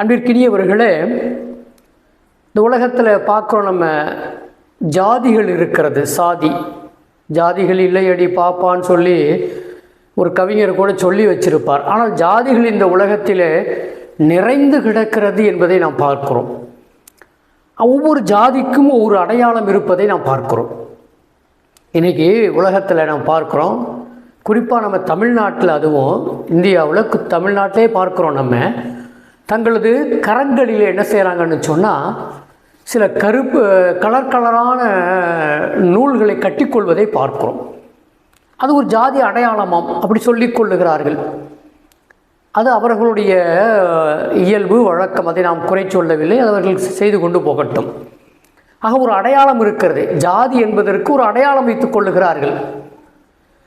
அன்பிற்கினியவர்களே இந்த உலகத்தில் பார்க்குறோம் நம்ம ஜாதிகள் இருக்கிறது சாதி. ஜாதிகள் இல்லையடி பாப்பான்னு சொல்லி ஒரு கவிஞர் கூட சொல்லி வச்சிருப்பார். ஆனால் ஜாதிகள் இந்த உலகத்திலே நிறைந்து கிடக்கிறது என்பதை நாம் பார்க்கிறோம். ஒவ்வொரு ஜாதிக்கும் ஒவ்வொரு அடையாளம் இருப்பதை நாம் பார்க்கிறோம். இன்றைக்கி உலகத்தில் நாம் பார்க்குறோம் குறிப்பாக நம்ம தமிழ்நாட்டில் அதுவும் இந்தியாவில் தமிழ்நாட்டிலே பார்க்குறோம் நம்ம. தங்களது கரங்களில் என்ன செய்கிறாங்கன்னு சொன்னால் சில கருப்பு கலர் கலரான நூல்களை கட்டிக்கொள்வதை பார்க்கிறோம். அது ஒரு ஜாதி அடையாளமாம் அப்படி சொல்லிக் கொள்ளுகிறார்கள். அது அவர்களுடைய இயல்பு வழக்கம். அதை நாம் குறை சொல்லவில்லை. அது அவர்கள் செய்து கொண்டு போகட்டும். ஆக ஒரு அடையாளம் இருக்கிறது. ஜாதி என்பதற்கு ஒரு அடையாளம் வைத்துக் கொள்ளுகிறார்கள்.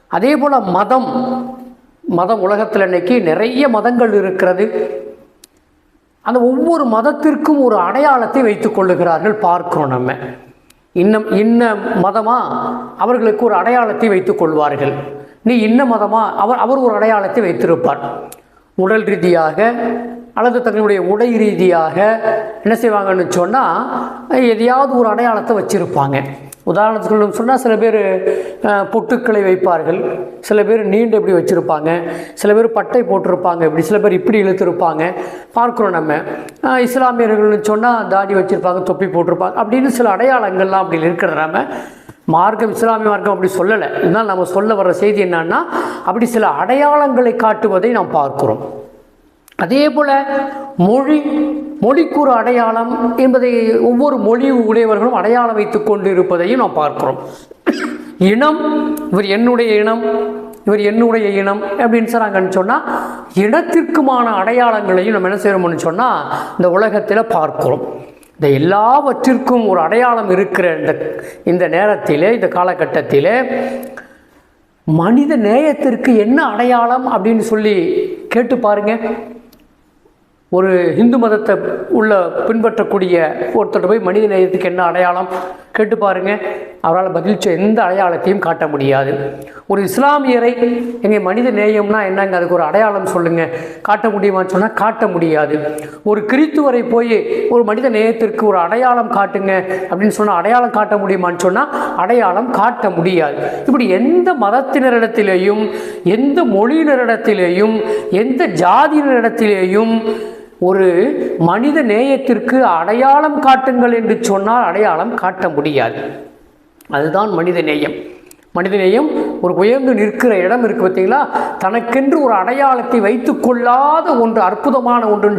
அதே போல் மதம். மதம் உலகத்தில் இன்னைக்கு நிறைய மதங்கள் இருக்கிறது. அந்த ஒவ்வொரு மதத்திற்கும் ஒரு அடையாளத்தை வைத்துக் கொள்ளுகிறார்கள் பார்க்கிறோம் நம்ம. இன்னம் இன்ன மதமா அவர்களுக்கு ஒரு அடையாளத்தை வைத்துக் கொள்வார்கள். நீ இன்ன மதமா அவர் அவர் ஒரு அடையாளத்தை வைத்திருப்பார். உடல் ரீதியாக அல்லது தங்களுடைய உடை ரீதியாக என்ன செய்வாங்கன்னு சொன்னால் எதையாவது ஒரு அடையாளத்தை வச்சுருப்பாங்க. உதாரணத்துக்கு சொன்னால் சில பேர் பொட்டுக்களை வைப்பார்கள். சில பேர் நீண்டு இப்படி வச்சுருப்பாங்க. சில பேர் பட்டை போட்டிருப்பாங்க. இப்படி சில பேர் இப்படி இழுத்துருப்பாங்க. பார்க்குறோம் நம்ம. இஸ்லாமியர்கள்னு சொன்னால் தாடி வச்சுருப்பாங்க தொப்பி போட்டிருப்பாங்க. அப்படின்னு சில அடையாளங்கள்லாம் அப்படி இருக்கிற நம்ம மார்க்கம் இஸ்லாமிய மார்க்கம் அப்படி சொல்லலை. இருந்தாலும் நம்ம சொல்ல வர செய்தி என்னன்னா அப்படி சில அடையாளங்களை காட்டுவதை நாம் பார்க்கிறோம். அதே போல் மொழி மொழிக்கூறு அடையாளம் என்பதை ஒவ்வொரு மொழி உடையவர்களும் அடையாளம் வைத்துக் கொண்டு இருப்பதையும் நாம் பார்க்கிறோம். இனம் இவர் என்னுடைய இனம் இவர் என்னுடைய இனம் அப்படின்னு சொல்கிறாங்கன்னு சொன்னால் இனத்திற்குமான அடையாளங்களையும் நம்ம என்ன செய்கிறோம்னு சொன்னால் இந்த உலகத்தில் பார்க்கிறோம். இந்த எல்லாவற்றிற்கும் ஒரு அடையாளம் இருக்கிற இந்த இந்த நேரத்தில் இந்த காலகட்டத்தில் மனித நேயத்திற்கு என்ன அடையாளம் அப்படின்னு சொல்லி கேட்டு பாருங்கள் ஒரு இந்து மதத்தை உள்ள பின்பற்றக்கூடிய ஒருத்தர் போய் மனித நேயத்துக்கு என்ன அடையாளம் கேட்டு பாருங்க. அவரால் பதில் எந்த அடையாளத்தையும் காட்ட முடியாது. ஒரு இஸ்லாமியரை எங்கள் மனித நேயம்னா என்னங்க? அதுக்கு ஒரு அடையாளம் சொல்லுங்க. காட்ட முடியுமான்னு சொன்னால் காட்ட முடியாது. ஒரு கிறித்துவரை போய் ஒரு மனித நேயத்திற்கு ஒரு அடையாளம் காட்டுங்க அப்படின்னு சொன்னால் அடையாளம் காட்ட முடியுமான்னு சொன்னால் அடையாளம் காட்ட முடியாது. இப்படி எந்த மதத்தினரிடத்திலேயும் எந்த மொழியினரிடத்திலேயும் எந்த ஜாதியினரிடத்திலேயும் ஒரு மனித நேயத்திற்கு அடையாளம் காட்டுங்கள் என்று சொன்னால் அடையாளம் காட்ட முடியாது. அதுதான் மனித நேயம். மனித நேயம் ஒரு உயர்ந்து நிற்கிற இடம் இருக்கு பார்த்தீங்களா? தனக்கென்று ஒரு அடையாளத்தை வைத்துக்கொள்ளாத ஒன்று அற்புதமான ஒன்று